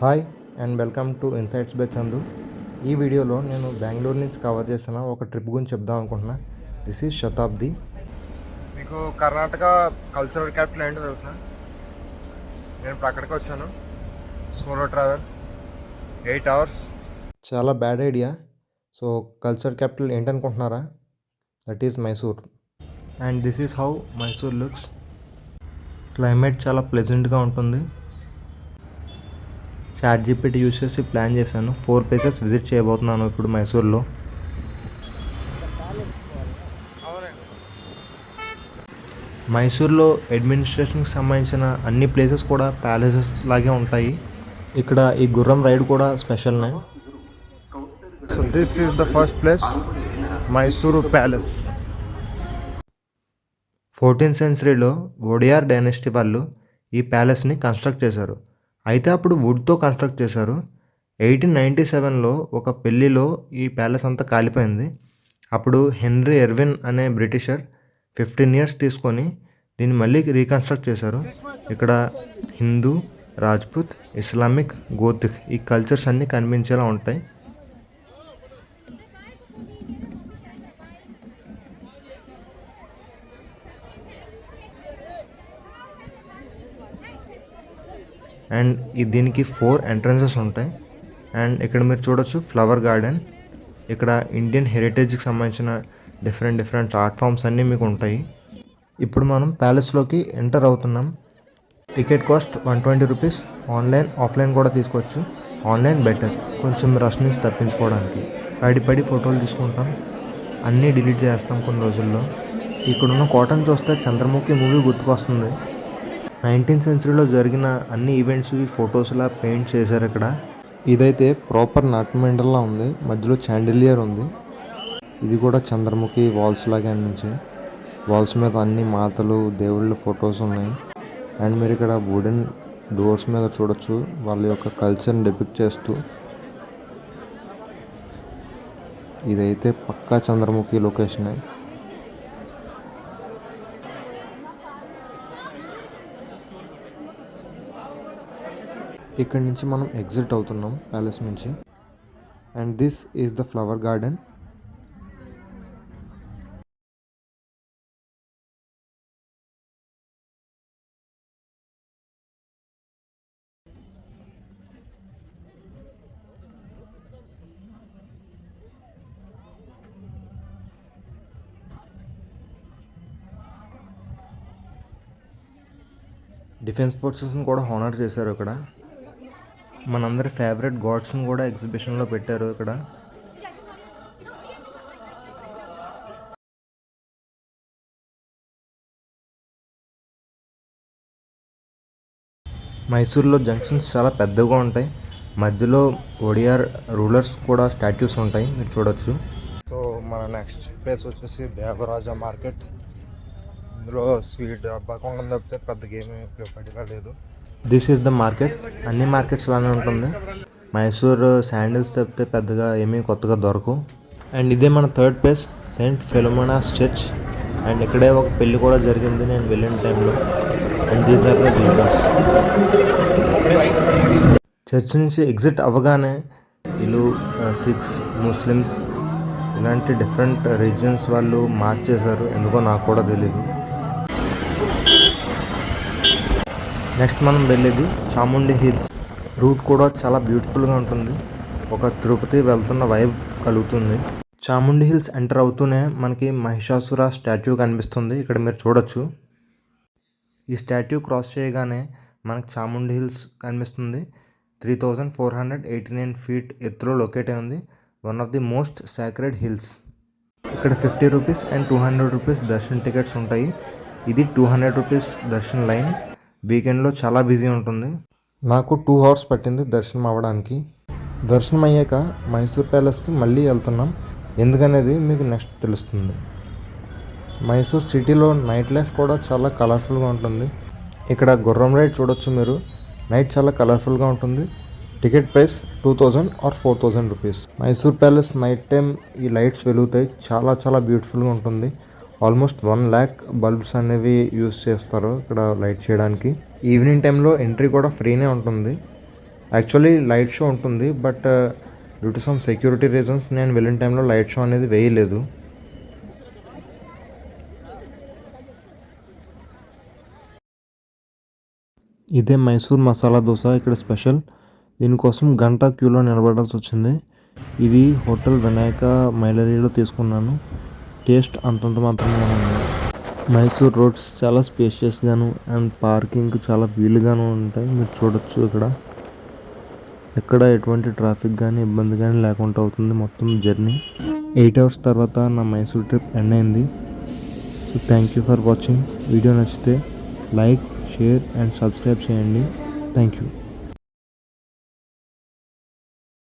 Hi and welcome to insights by Chandu. ఈ వీడియోలో నేను బెంగళూరు నుంచి కవర్ చేసిన ఒక ట్రిప్ గురించి చెప్దాం అనుకుంటున్నా. దిస్ ఈజ్ శతాబ్ది మీకు కర్ణాటక కల్చరల్ క్యాపిటల్ ఏంటో తెలుసా? నేను ఇప్పుడు అక్కడికి వచ్చాను. సోలో ట్రావెల్ ఎయిట్ అవర్స్ చాలా bad idea so culture capital ఏంటనుకుంటున్నారా? That is Mysore and this is how Mysore looks climate చాలా ప్లెజెంట్గా ఉంటుంది. చాట్ జీపీటీ యూస్ చేసి ప్లాన్ చేశాను. ఫోర్ ప్లేసెస్ విజిట్ చేయబోతున్నాను ఇప్పుడు మైసూర్లో. మైసూర్లో అడ్మినిస్ట్రేషన్కి సంబంధించిన అన్ని ప్లేసెస్ కూడా ప్యాలెసెస్ లాగే ఉంటాయి. ఇక్కడ ఈ గుర్రం రైడ్ కూడా స్పెషల్నే. So this is the first place Mysore palace fourteenth సెంచరీలో Wodeyar dynasty వాళ్ళు ఈ ప్యాలెస్ని కన్స్ట్రక్ట్ చేశారు. అయితే అప్పుడు వుడ్తో కన్స్ట్రక్ట్ చేశారు. ఎయిటీన్ నైంటీ సెవెన్లో ఒక పెళ్ళిలో ఈ ప్యాలెస్ అంతా కాలిపోయింది. అప్పుడు హెన్రీ ఎర్విన్ అనే బ్రిటిషర్ ఫిఫ్టీన్ ఇయర్స్ తీసుకొని దీన్ని మళ్ళీ రీకన్స్ట్రక్ట్ చేశారు. ఇక్కడ హిందూ రాజ్పుత్ ఇస్లామిక్ గోతిక్ ఈ కల్చర్స్ అన్నీ కనిపించేలా ఉంటాయి. అండ్ ఈ దీనికి ఫోర్ ఎంట్రన్సెస్ ఉంటాయి. అండ్ ఇక్కడ మీరు చూడొచ్చు ఫ్లవర్ గార్డెన్. ఇక్కడ ఇండియన్ హెరిటేజ్కి సంబంధించిన డిఫరెంట్ డిఫరెంట్ ఆర్ట్ ఫామ్స్ అన్నీ మీకు ఉంటాయి. ఇప్పుడు మనం ప్యాలెస్లోకి ఎంటర్ అవుతున్నాం. Ticket cost one twenty rupees. Online offline కూడా తీసుకోవచ్చు. Online better. కొంచెం రష్ నుంచి తప్పించుకోవడానికి. పడి పడి ఫోటోలు తీసుకుంటాం. అన్నీ డిలీట్ చేస్తాం కొన్ని రోజుల్లో. ఇక్కడున్న కాటన్ చూస్తే చంద్రముఖి మూవీ గుర్తుకొస్తుంది. నైన్టీన్ సెంచరీలో జరిగిన అన్ని ఈవెంట్స్ ఫొటోస్లా పెయింట్ చేశారు ఇక్కడ. ఇదైతే ప్రాపర్ నాట్మెండల్లా ఉంది. మధ్యలో చాండిలియర్ ఉంది. ఇది కూడా చంద్రముఖి వాల్స్ లాగే అనిపించాయి. వాల్స్ మీద అన్ని మాతలు దేవుళ్ళ ఫొటోస్ ఉన్నాయి. అండ్ మీరు ఇక్కడ వుడెన్ డోర్స్ మీద చూడొచ్చు. వాళ్ళ యొక్క కల్చర్ని డిపిక్ట్ చేస్తూ ఇదైతే పక్కా చంద్రముఖి లొకేషనే. ఇక్కడ నుంచి మనం ఎగ్జిట్ అవుతున్నాం ప్యాలెస్ నుంచి. And this is the flower garden. Defence ఫోర్సెస్ని కూడా హానర్ చేశారు ఇక్కడ మనందరి ఫేవరెట్ గాడ్స్ని కూడా ఎగ్జిబిషన్లో పెట్టారు ఇక్కడ. మైసూర్లో జంక్షన్స్ చాలా పెద్దగా ఉంటాయి. మధ్యలో ఒడియార్ రూలర్స్ కూడా స్టాట్యూస్ ఉంటాయి. మీరు చూడొచ్చు. సో మన నెక్స్ట్ ప్లేస్ వచ్చేసి దేవరాజ మార్కెట్ ఇందులో స్వీట్ డబ్బాకుండా తప్పితే పెద్ద గేమ్ ఉపయోగపడేలా లేదు. దిస్ ఈస్ ద మార్కెట్ అన్ని మార్కెట్స్ లానే ఉంటుంది మైసూర్ శాండిల్స్ తప్పితే పెద్దగా ఏమీ కొత్తగా దొరకవు. అండ్ ఇదే మన third place saint Philomena's church. And ఇక్కడే ఒక పెళ్ళి కూడా జరిగింది నేను వెళ్ళిన టైంలో. And these are the weavers church నుంచి ఎగ్జిట్ అవ్వగానే వీళ్ళు సిక్స్ ముస్లిమ్స్ ఇలాంటి డిఫరెంట్ రీజియన్స్ వాళ్ళు మార్చేశారు ఎందుకో నాకు కూడా తెలియదు నెక్స్ట్ మనం వెళ్ళేది చాముండి హిల్స్. రూట్ కూడా చాలా బ్యూటిఫుల్గా ఉంటుంది. ఒక తిరుపతి వెళ్తున్న వైబ్ కలుగుతుంది. చాముండి హిల్స్ ఎంటర్ అవుతూనే మనకి మహిషాసుర స్టాట్యూ కనిపిస్తుంది. ఇక్కడ మీరు చూడొచ్చు. ఈ స్టాట్యూ క్రాస్ చేయగానే మనకు చాముండి హిల్స్ కనిపిస్తుంది. Three thousand four hundred eighty nine feet ఎత్తులో లొకేట్ అయి ఉంది. One of the most sacred hills ఇక్కడ fifty rupees and two hundred rupees darshan tickets ఉంటాయి. ఇది two hundred rupees darshan line. వీకెండ్లో చాలా బిజీ ఉంటుంది. నాకు టూ అవర్స్ పట్టింది దర్శనం అవ్వడానికి. దర్శనం అయ్యాక మైసూర్ ప్యాలెస్కి మళ్ళీ వెళ్తున్నాం. ఎందుకనేది మీకు నెక్స్ట్ తెలుస్తుంది. మైసూర్ సిటీలో నైట్ లైఫ్ కూడా చాలా కలర్ఫుల్గా ఉంటుంది. ఇక్కడ గుర్రం రైడ్ చూడొచ్చు మీరు. నైట్ చాలా కలర్ఫుల్గా ఉంటుంది. Ticket price two thousand or four thousand rupees. Mysore palace night time ఈ లైట్స్ వెలుగుతాయి. చాలా చాలా బ్యూటిఫుల్గా ఉంటుంది. ఆల్మోస్ట్ వన్ ల్యాక్ బల్బ్స్ అనేవి యూస్ చేస్తారు ఇక్కడ లైట్ చేయడానికి. ఈవినింగ్ టైంలో ఎంట్రీ కూడా ఫ్రీనే ఉంటుంది. యాక్చువల్లీ లైట్ షో ఉంటుంది but due to some security reasons నేను వెళ్ళిన టైంలో లైట్ షో అనేది వేయలేదు. ఇదే మైసూర్ మసాలా దోశ ఇక్కడ స్పెషల్. దీనికోసం గంట క్యూలో నిలబడాల్సి వచ్చింది. ఇది హోటల్ వినాయక మైలరీలో తీసుకున్నాను. టేస్ట్ అంతంత మాత్రమే ఉంది మైసూర్ రోడ్స్ చాలా స్పేషియస్గాను అండ్ పార్కింగ్ చాలా వీలుగాను ఉంటాయి. మీరు చూడొచ్చు ఇక్కడ. ఎక్కడ ఎటువంటి ట్రాఫిక్ కానీ ఇబ్బంది కానీ లేకుండా అవుతుంది మొత్తం జర్నీ ఎయిట్ అవర్స్ తర్వాత నా మైసూర్ ట్రిప్ ఎండ్ అయింది. So thank you for watching video నచ్చితే లైక్ షేర్ అండ్ సబ్స్క్రైబ్ చేయండి. Thank you